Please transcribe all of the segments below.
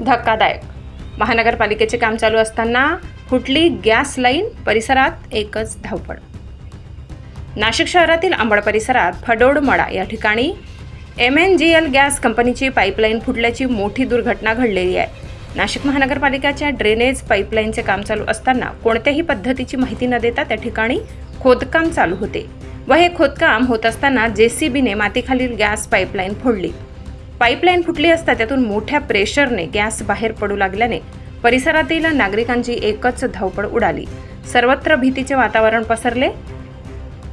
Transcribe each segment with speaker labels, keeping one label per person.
Speaker 1: धक्कादायक. महानगरपालिकेचे काम चालू असताना फुटली गॅस लाईन परिसरात एकच धावपळ? नाशिक शहरातील अंबड परिसरात फडोडमडा या ठिकाणी M N G L gas कंपनीची पाईपलाईन फुटल्याची मोठी दुर्घटना घडलेली आहे. नाशिक महानगरपालिकेच्या ड्रेनेज पाईपलाईनचे काम चालू असताना कोणत्याही पद्धतीची माहिती न देता त्या ठिकाणी खोदकाम चालू होते व हे खोदकाम होत असताना जेसीबीने मातीखालील गॅस पाईपलाईन फोडली. पाईपलाईन फुटली असता त्यातून मोठ्या प्रेशरने गॅस बाहेर पडू लागल्याने परिसरातील नागरिकांची एकच धावपळ उडाली. सर्वत्र भीतीचे वातावरण पसरले.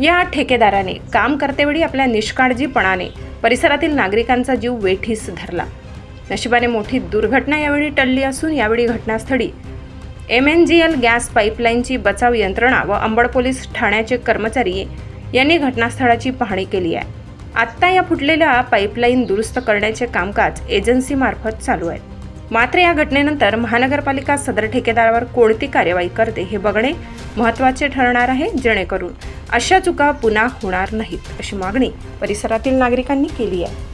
Speaker 1: या ठेकेदाराने काम करतेवेळी आपल्या निष्काळजीपणाने परिसरातील नागरिकांचा जीव वेठीस धरला. नशिबाने मोठी दुर्घटना यावेळी टळली असून यावेळी घटनास्थळी M N G L gas पाईपलाईनची बचाव यंत्रणा व अंबड पोलीस ठाण्याचे कर्मचारी यांनी घटनास्थळाची पाहणी केली आहे. आत्ता या फुटलेल्या पाईपलाईन दुरुस्त करण्याचे कामकाज एजन्सीमार्फत चालू आहे. मात्र या घटनेनंतर महानगरपालिका सदर ठेकेदारावर कोणती कार्यवाही करते हे बघणे महत्त्वाचे ठरणार आहे जेणेकरून अशा चुका पुन्हा होणार नाहीत अशी मागणी परिसरातील नागरिकांनी केली आहे.